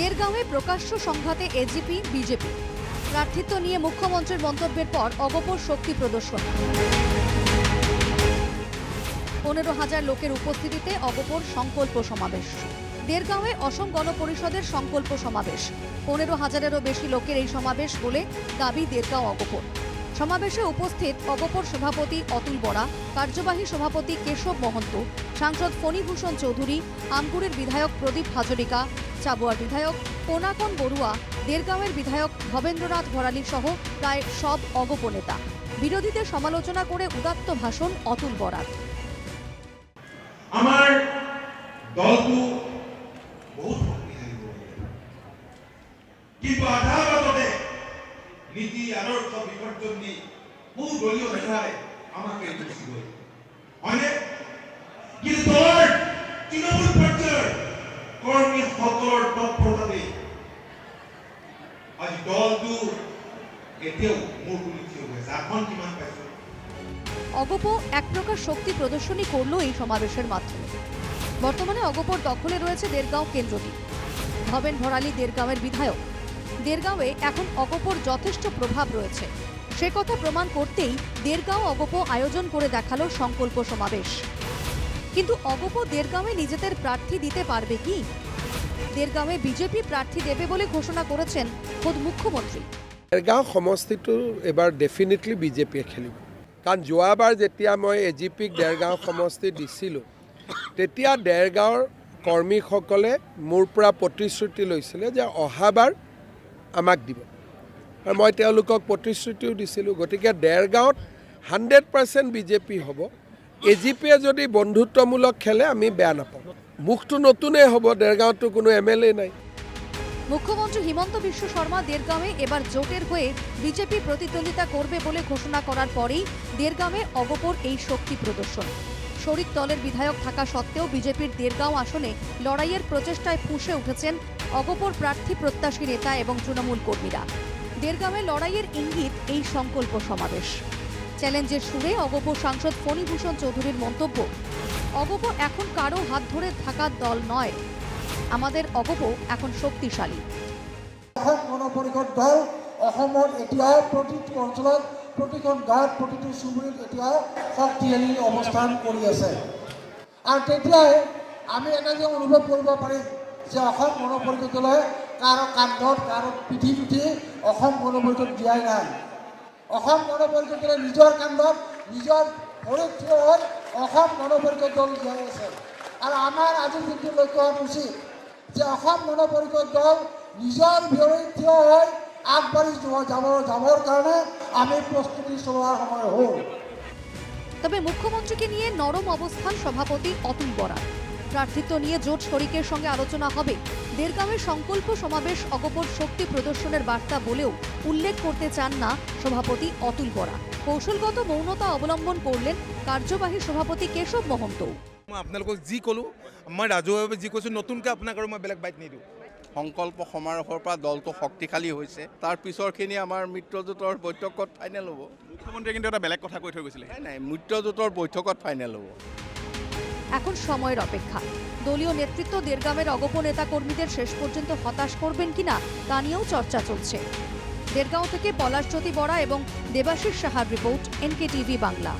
দেড়গাঁওয়ে প্রকাশ্য সংঘাতে AGP BJP প্রার্থিত্ব নিয়ে মুখ্যমন্ত্রীর মন্তব্যের পর অগপর শক্তি প্রদর্শন। পনেরো হাজার লোকের উপস্থিতিতে অগপর সংকল্প সমাবেশ। দেড়গাঁওয়ে অসম গণপরিষদের সংকল্প সমাবেশ। পনেরো হাজারেরও বেশি লোকের এই সমাবেশ বলে দাবি দেড়গাঁও অগপর। সমাবেশে উপস্থিত অগপর সভাপতি অতুল বরা কার্যবাহী সভাপতি কেশব মহন্ত সাংসদ ফণীভূষণ চৌধুরী আমগুরের বিধায়ক প্রদীপ হাজরিকা, চাবুয়ার বিধায়ক কোনাকন বড়ুয়া, দেরগাঁওয়ের বিধায়ক ভবেন্দ্রনাথ ভরালী সহ প্রায় সব অগপ নেতা বিরোধীদের সমালোচনা করে উদাত্ত ভাষণ অতুল আমাৰ দলটো বহুত। কিন্তু নীতি বিসৰ্জন দি বহু দলীয় নেতাই আমাক এৰি তৃণমূল পৰ্যায়ৰ কৰ্মীসকলৰ তৎপৰতাতে আজি দলটো এতিয়াও থিয় আছে অগপ এক প্রকার শক্তি প্রদর্শনী করল এই সমাবেশের মাধ্যমে। বর্তমানে অগপর দখলে রয়েছে দেড়গাঁও কেন্দ্রটি। ভবেন ভরালি দেড়গাঁওয়ের বিধায়ক। দেড়গাঁওয়ে এখন অগপর যথেষ্ট প্রভাব রয়েছে। সে কথা প্রমাণ করতেই দেড়গাঁও অগপ আয়োজন করে দেখাল সংকল্প সমাবেশ। কিন্তু অগপ দেড়গাঁওয়ে নিজেদের প্রার্থী দিতে পারবে কি? দেড়গাঁওয়ে বিজেপি প্রার্থী দেবে বলে ঘোষণা করেছেন খোদ মুখ্যমন্ত্রী। দেৰগাঁও সমষ্টিটো এইবাৰ ডেফিনেটলি বিজেপিয়ে খেলিব। কাৰণ যোৱাবাৰ যেতিয়া মই এ জি পিক দেৰগাঁও সমষ্টি দিছিলোঁ, তেতিয়া দেৰগাঁৱৰ কৰ্মীসকলে মোৰ পৰা প্ৰতিশ্ৰুতি লৈছিলে যে অহাবাৰ আমাক দিব। আৰু মই তেওঁলোকক প্ৰতিশ্ৰুতিও দিছিলোঁ, গতিকে দেৰগাঁৱত হাণ্ড্ৰেড পাৰ্চেণ্ট বিজেপি হ'ব। এ জি পিয়ে যদি বন্ধুত্বমূলক খেলে, আমি বেয়া নাপাওঁ। মুখটো নতুনেই হ'ব দেৰগাঁৱততো কোনো এম এল এ নাই। মুখ্যমন্ত্রী হিমন্ত বিশ্ব শর্মা দেড়গাঁওয়ে এবার জোটের হয়ে বিজেপি প্রতিদ্বন্দ্বিতা করবে বলে ঘোষণা করার পরেই দেড়গাঁওয়ে অগপর এই শক্তি প্রদর্শন। শরিক দলের বিধায়ক থাকা সত্ত্বেও বিজেপির দেড়গাঁও আসনে লড়াইয়ের প্রচেষ্টায় ফুঁসে উঠেছেন অগপর প্রার্থী প্রত্যাশী নেতা এবং তৃণমূল কর্মীরা। দেড়গাঁওয়ে লড়াইয়ের ইঙ্গিত এই সংকল্প সমাবেশ। চ্যালেঞ্জের সুরে অগপ সাংসদ ফণীভূষণ চৌধুরীর মন্তব্য, অগপ এখন কারও হাত ধরে থাকার দল নয়। আমাদের অগপ এখন শক্তিশালী। অসম গণ দল অসমত এতিয়াও প্ৰতিটো অঞ্চলত, প্ৰতিখন গাঁৱত, প্ৰতিটো চুবুৰীত এতিয়াও শক্তিশালী অৱস্থান কৰি আছে। আৰু তেতিয়াই আমি এনেকৈ অনুভৱ কৰিব পাৰিম যে অসম গণ পৰিষদ দলে কাৰো কান্ধত, কাৰো পিঠিত উঠি অসম গণ পৰিষদ দিয়াই নাই। অসম গণ পৰিষদ দলে নিজৰ কান্ধত নিজৰ ভৰিত হৈ অসম গণ পৰিষদ দল জীয়াই আছে। আৰু আমাৰ আজি কিন্তু লক্ষ্য হোৱা উচিত, যে অসম গণ পৰিষদ দল নিজৰ ভৰিত থিয় হৈ আগবাঢ়ি যাব যাবৰ কাৰণে আমি প্ৰস্তুতি চলোৱাৰ সময় হ'ল। তবে মুখ্যমন্ত্রীকে নিয়ে নরম অবস্থান সভাপতি অতুল বরা প্রার্থিত্ব নিয়ে জোট শরিকের সঙ্গে আলোচনা হবে। দেড়গাঁওয়ের সংকল্প সমাবেশ অগপর শক্তি প্রদর্শনের বার্তা বলেও উল্লেখ করতে চান না সভাপতি অতুল বরা। কৌশলগত মৌনতা অবলম্বন করলেন কার্যবাহী সভাপতি কেশব মহন্তও মই আপোনালোকক যি ক'লোঁ মই ৰাজহুৱাভাৱে যি কৈছোঁ নতুনকৈ আপোনাক আৰু মই বেলেগ বাইট নিদিওঁ। সংকল্প সমাৰোহৰ পৰা দলটো শক্তিশালী হৈছে। তাৰ পিছৰখিনি আমাৰ মিত্ৰজোঁটৰ বৈঠকত ফাইনেল হ'ব। মুখ্যমন্ত্ৰীয়ে কিন্তু এটা বেলেগ কথা কৈ থৈ গৈছিলে। নাই নাই মিত্ৰজোঁটৰ বৈঠকত ফাইনেল হ'ব। এখন সময়ের অপেক্ষা। দলীয় নেতৃত্ব দেড়গামের অগপ নেতা কর্মীদের শেষ পর্যন্ত হতাশ করবেন কিনা তা নিয়েও চর্চা চলছে। দেড়গাঁও থেকে পলাশজ্যোতি বরা এবং দেবাশিস সাহার রিপোর্ট এনকে টিভি বাংলা।